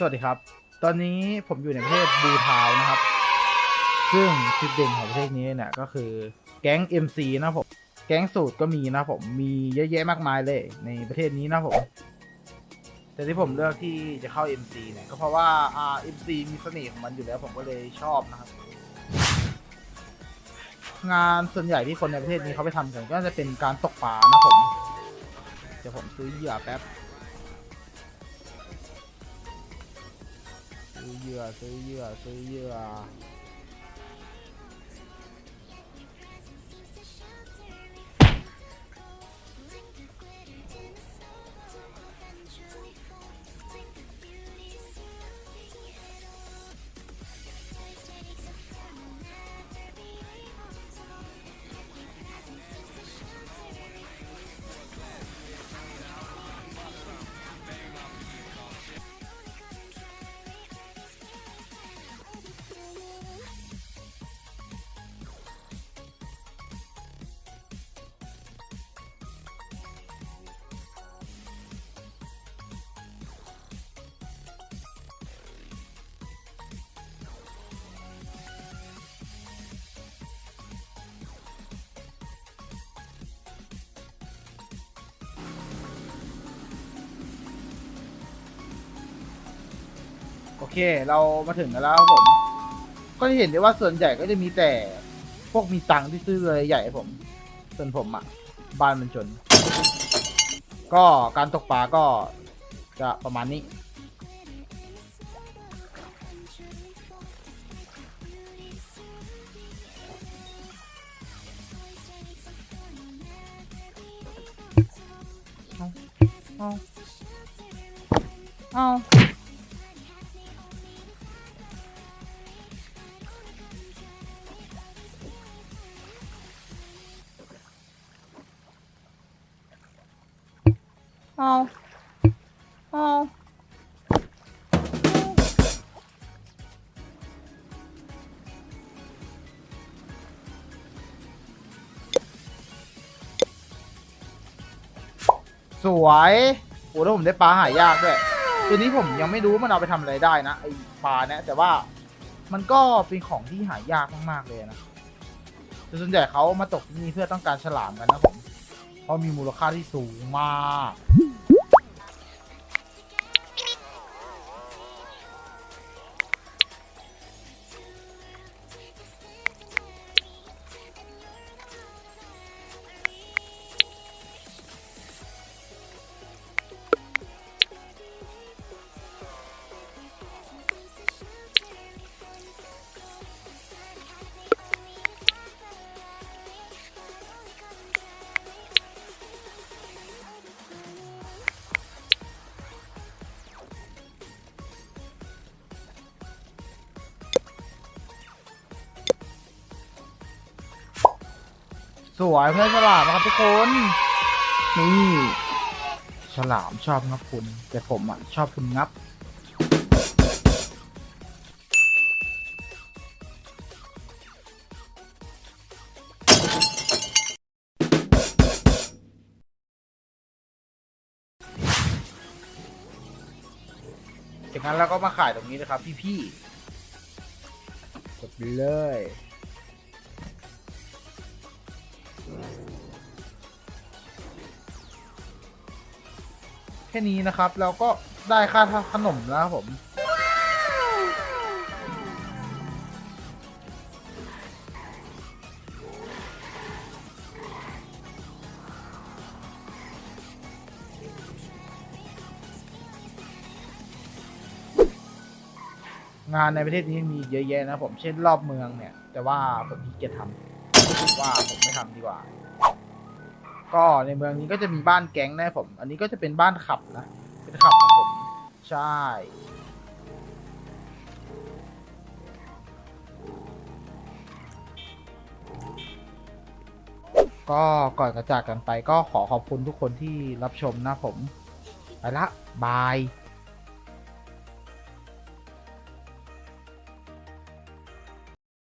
สวัสดีครับ ตอนนี้ผมอยู่ในประเทศบูทาวนะครับ ซึ่งจุดเด่นของประเทศนี้เนี่ยก็คือแก๊ง MC นะผม แก๊งสูตรก็มีนะผม มีเยอะแยะมากมายเลยในประเทศนี้นะผม แต่ที่ผมเลือกที่จะเข้า MC เนี่ยก็เพราะว่าอ่า MC มีเสน่ห์ของมันอยู่แล้วผมก็เลยชอบนะครับ งานส่วนใหญ่ที่คนในประเทศนี้เขาไปทำกันก็จะเป็นการตกปลานะผม เดี๋ยวผมซื้อเหยื่อแป๊บ ซื้อเหยื่อ โอเค เรามาถึงกันแล้วครับผม ก็จะเห็นได้ว่าส่วนใหญ่ก็จะมีแต่พวกมีตังค์ที่ซื้อเลยใหญ่ผม ส่วนผมอะบ้านมันจน ก็การตกปลาก็จะประมาณนี้ เอาเอา เอาเอาสวยโอ้แล้วผมได้ปลาหายากด้วย ตัวนี้ผมยังไม่รู้ว่ามันเอาไปทำอะไรได้นะไอปลาเนี่ยแต่ว่ามันก็เป็นของที่หายากมากๆเลยนะแต่ส่วนใหญ่เขามาตกที่นี่เพื่อต้องการฉลามกันนะผมเพราะมีมูลค่าที่สูงมาก สวยเพื่อนฉลามนะครับทุกคน นี่ฉลามชอบงับคุณ แต่ผมอะชอบคุณงับจากนั้นเราก็มาขายตรงนี้นะครับพี่ๆกดเลย ค่นี้นะครับเราก็ได้ค่าขนมแล้วครับผมงานในประเทศนี้มีเยอะแยะนะผมเช่นรอบเมืองเนี่ย แต่ว่าผมขี้เกียจทำว่าผมไม่ทำดีกว่า ก็ในเมืองนี้ก็จะมีบ้านแก๊งนะผม อันนี้ก็จะเป็นบ้านขับนะ เป็นขับของผม ใช่ ก็ก่อนกระจากกันไปก็ขอขอบคุณทุกคนที่รับชมนะผม ไปละ บาย